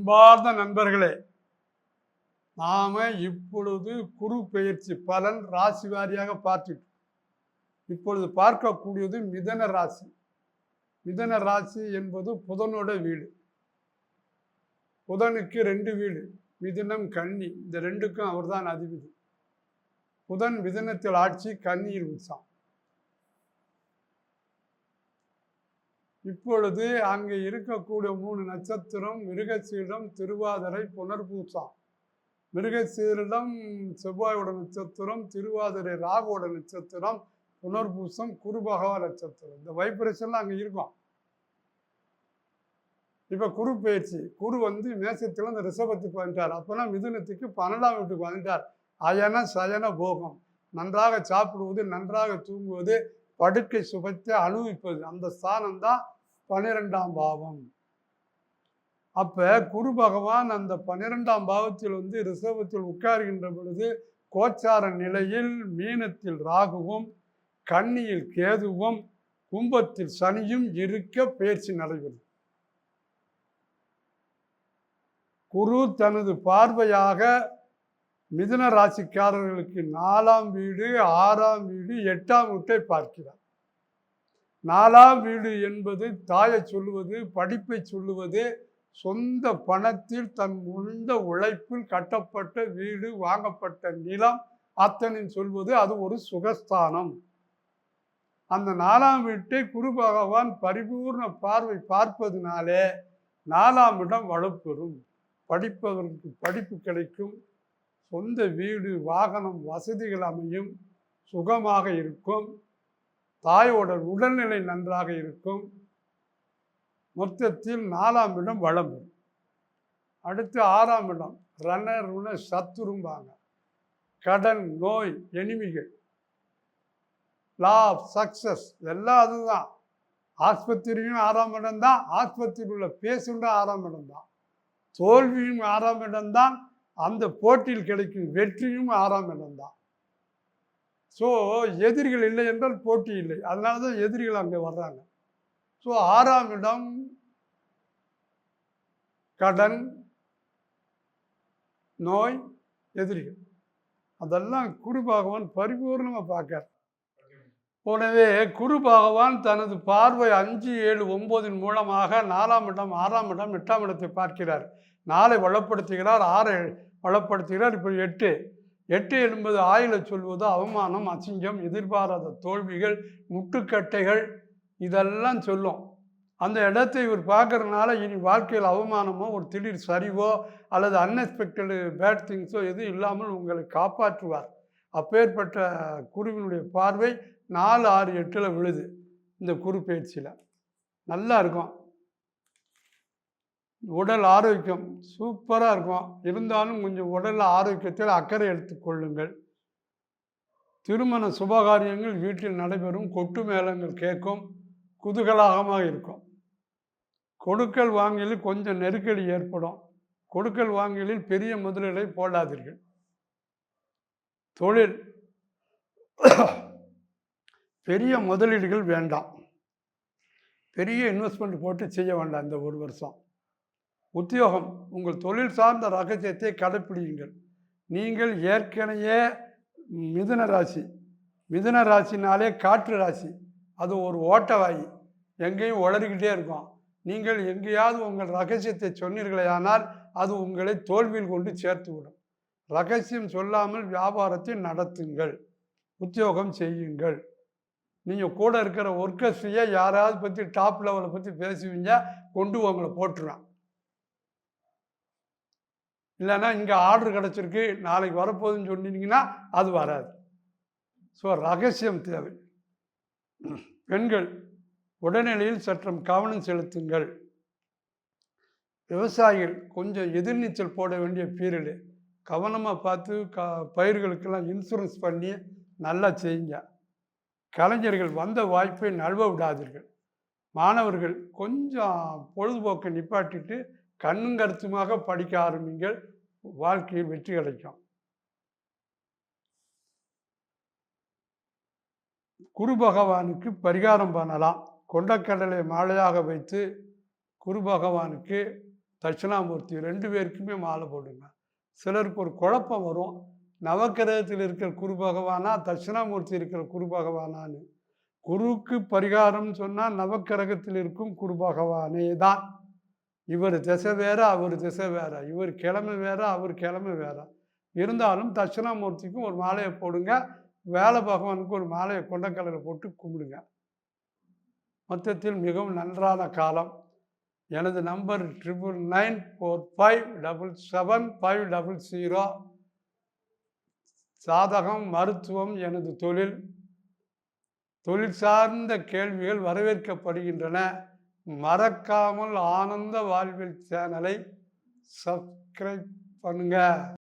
அன்பார்ந்த நண்பர்களே நாம இப்பொழுது குரு பெயர்ச்சி பலன் ராசி வாரியாக பார்த்துட்டு இப்பொழுது பார்க்கக்கூடியது மிதன ராசி. மிதன ராசி என்பது புதனோட வீடு. புதனுக்கு ரெண்டு வீடு மிதுனம் கன்னி. இந்த ரெண்டுக்கும் அவர்தான் அதிபதி. புதன் மிதனத்தில் ஆட்சி கன்னியில் உற்சாம் இப்பொழுது அங்கே இருக்கக்கூடிய மூணு நட்சத்திரம் மிருகசீடம் திருவாதிரை புனர்பூசம் மிருகசீரிடம் செவ்வாயோட நட்சத்திரம் திருவாதிரை ராகுவோட நட்சத்திரம் புனர்பூசம் குரு பகவா நட்சத்திரம். இந்த வைப்ரேஷன்லாம் அங்கே இருக்கும். இப்போ குரு பயிற்சி குரு வந்து மேசத்தில் இந்த ரிஷபத்துக்கு வந்துட்டார். அப்போனா மிதுனத்துக்கு பன்னெண்டாம் வீட்டுக்கு வந்துட்டார். அயன சயன போகம். நன்றாக சாப்பிடுவது நன்றாக தூங்குவது படுக்கை சுகத்தை அனுபவிப்பது. அந்த ஸ்தானம் தான் பன்னிரெண்டாம் பாவம். அப்போ குரு பகவான் அந்த பன்னிரெண்டாம் பாவத்தில் வந்து ரிசர்வத்தில் உட்காருகின்ற பொழுது கோச்சார நிலையில் மீனத்தில் ராகுவும் கன்னியில் கேதுவும் கும்பத்தில் சனியும் இருக்க பயிற்சி நடைபெறும். குரு தனது பார்வையாக மிதுன ராசிக்காரர்களுக்கு நாலாம் வீடு ஆறாம் வீடு எட்டாம் வீட்டை பார்க்கிறார். நாலாம் வீடு என்பது தாயை சொல்லுவது படிப்பை சொல்லுவது சொந்த பணத்தில் தன் உந்த உழைப்பில் கட்டப்பட்ட வீடு வாங்கப்பட்ட நிலம் அத்தனின் சொல்வது அது ஒரு சுகஸ்தானம். அந்த நாலாம் வீட்டை குரு பகவான் பரிபூர்ண பார்வை பார்ப்பதுனாலே நாலாம் இடம் வலுப்பெறும். படிப்பவருக்கு படிப்பு கிடைக்கும் சொந்த வீடு வாகனம் வசதிகள் அமையும் சுகமாக இருக்கும். தாயோட உடல்நிலை நன்றாக இருக்கும். மொத்தத்தில் நாலாம் இடம் வளம். அடுத்து ஆறாம் இடம் ரண ருண சத்துரும்பாங்க. கடன் நோய் எனிமிகள். லா சக்சஸ் எல்லாம் அதுதான். ஆஸ்பத்திரியும் ஆறாம் இடம் தான் ஆஸ்பத்திரியில் உள்ள ஆறாம் இடம் தான் தோல்வியும் ஆறாம் இடம் தான் அந்த போட்டியில் கிடைக்கும் வெற்றியும் ஆறாம் இடம் தான் ஸோ எதிரிகள் இல்லை என்றால் போட்டி இல்லை. அதனால தான் எதிரிகள் அங்கே வர்றாங்க. ஸோ ஆறாம் இடம் கடன் நோய் எதிரிகள். அதெல்லாம் குரு பகவான் பரிபூர்ணமாக பார்க்கார். எனவே குரு பகவான் தனது பார்வை அஞ்சு ஏழு ஒம்போதின் மூலமாக நாலாம் இடம் ஆறாம் இடம் எட்டாம் இடத்தை பார்க்கிறார். நாளை வளப்படுத்துகிறார் ஆறை வளப்படுத்துகிறார் இப்போ எட்டு. எட்டு என்பது ஆயில சொல்வது அவமானம் அசிங்கம் எதிர்பாராத தோல்விகள் முட்டுக்கட்டைகள் இதெல்லாம் சொல்லும். அந்த இடத்தை இவர் பார்க்குறதுனால இனி வாழ்க்கையில் அவமானமோ ஒரு திடீர் சரிவோ அல்லது அன்எக்ஸ்பெக்டடு பேட் திங்ஸோ எதுவும் இல்லாமல் உங்களை காப்பாற்றுவார். அப்பேற்பட்ட குருவினுடைய பார்வை நாலு ஆறு எட்டில் விழுது. இந்த குரு பயிற்சியில். நல்லா இருக்கும். உடல் ஆரோக்கியம் சூப்பராக இருக்கும். இருந்தாலும் கொஞ்சம் உடல் ஆரோக்கியத்தில் அக்கறை எடுத்துக்கொள்ளுங்கள் திருமண சுபகாரியங்கள் வீட்டில் நடைபெறும். கொட்டு மேளங்கள் கேட்கும். குதூகலமாக இருக்கும். கொடுக்கல் வாங்கலில் கொஞ்சம் நெருக்கடி ஏற்படும். கொடுக்கல் வாங்கலில் பெரிய முதலீடை போடாதீர்கள். தொழில். பெரிய முதலீடுகள் வேண்டாம். பெரிய இன்வெஸ்ட்மெண்ட் போட்டு செய்ய வேண்டாம் இந்த ஒரு வருஷம். உத்தியோகம் உங்கள் தொழில் சார்ந்த ரகசியத்தை கடைப்பிடியுங்கள். நீங்கள் ஏற்கனவே மிதுன ராசி. மிதுன ராசினாலே காற்று ராசி. அது ஒரு ஓட்டவாயி. எங்கேயும் உளறிக்கிட்டே இருக்கும். நீங்கள் எங்கேயாவது உங்கள் ரகசியத்தை சொன்னீர்களேயானால் அது உங்களை தோல்வியில் கொண்டு சேர்த்து விடும் ரகசியம் சொல்லாமல் வியாபாரத்தை நடத்துங்கள். உத்தியோகம் செய்யுங்கள். நீங்கள் கூட இருக்கிற ஒர்க்கர்ஸையே யாராவது பற்றி டாப் லெவலை பற்றி பேசுவீங்க கொண்டு உங்களை போட்டுருவான் இல்லைன்னா இங்கே ஆர்டர் கிடச்சிருக்கு நாளைக்கு வரப்போகுதுன்னு சொன்னீங்கன்னா அது வராது. ஸோ ரகசியம் தேவை. பெண்கள் உடல்நிலையில் சற்றம் கவனம் செலுத்துங்கள். விவசாயிகள் கொஞ்சம் எதிர்நீச்சல் போட வேண்டிய பீரியடு கவனமாக பார்த்து க பயிர்களுக்கெல்லாம் இன்சூரன்ஸ் பண்ணி நல்லா செய்யுங்க. கலைஞர்கள் வந்த வாய்ப்பை நழுவ விடாதீர்கள். மாணவர்கள் கொஞ்சம் பொழுதுபோக்கை நிப்பாட்டிட்டு கண்ணும் கருத்துமாக படிக்க ஆரம்பிங்கள். வாழ்க்கையில் வெற்றி கிடைக்கும். குரு பகவானுக்கு பரிகாரம் பண்ணலாம். கொண்டக்கடலை மாலையாக வைத்து குரு பகவானுக்கு தட்சிணாமூர்த்தி ரெண்டு பேருக்குமே மாலை போடுங்க. சிலருக்கு ஒரு குழப்பம் வரும். நவக்கிரகத்தில் இருக்கிற குரு பகவானா தட்சிணாமூர்த்தி இருக்கிற குரு பகவானான்னு. குருக்கு பரிகாரம்னு சொன்னால் நவக்கிரகத்தில் இருக்கும் குரு பகவானே தான் இவர் திசை வேற அவர் திசை வேற. இவர் கிழமை வேற அவர் கிழமை வேற. இருந்தாலும் தட்சிணாமூர்த்திக்கும் ஒரு மாலையை போடுங்க. வேலை பகவானுக்கு ஒரு மாலையை கொண்டக்கலையில் போட்டு கும்பிடுங்க. மொத்தத்தில் மிகவும் நன்றான காலம். எனது number triple nine four five double seven five double zero. சாதகம் மருத்துவம் எனது தொழில். தொழில் சார்ந்த கேள்விகள் வரவேற்கப்படுகின்றன. மறக்காமல் ஆனந்த வாழ்வில் சேனலை சப்ஸ்கிரைப் பண்ணுங்கள்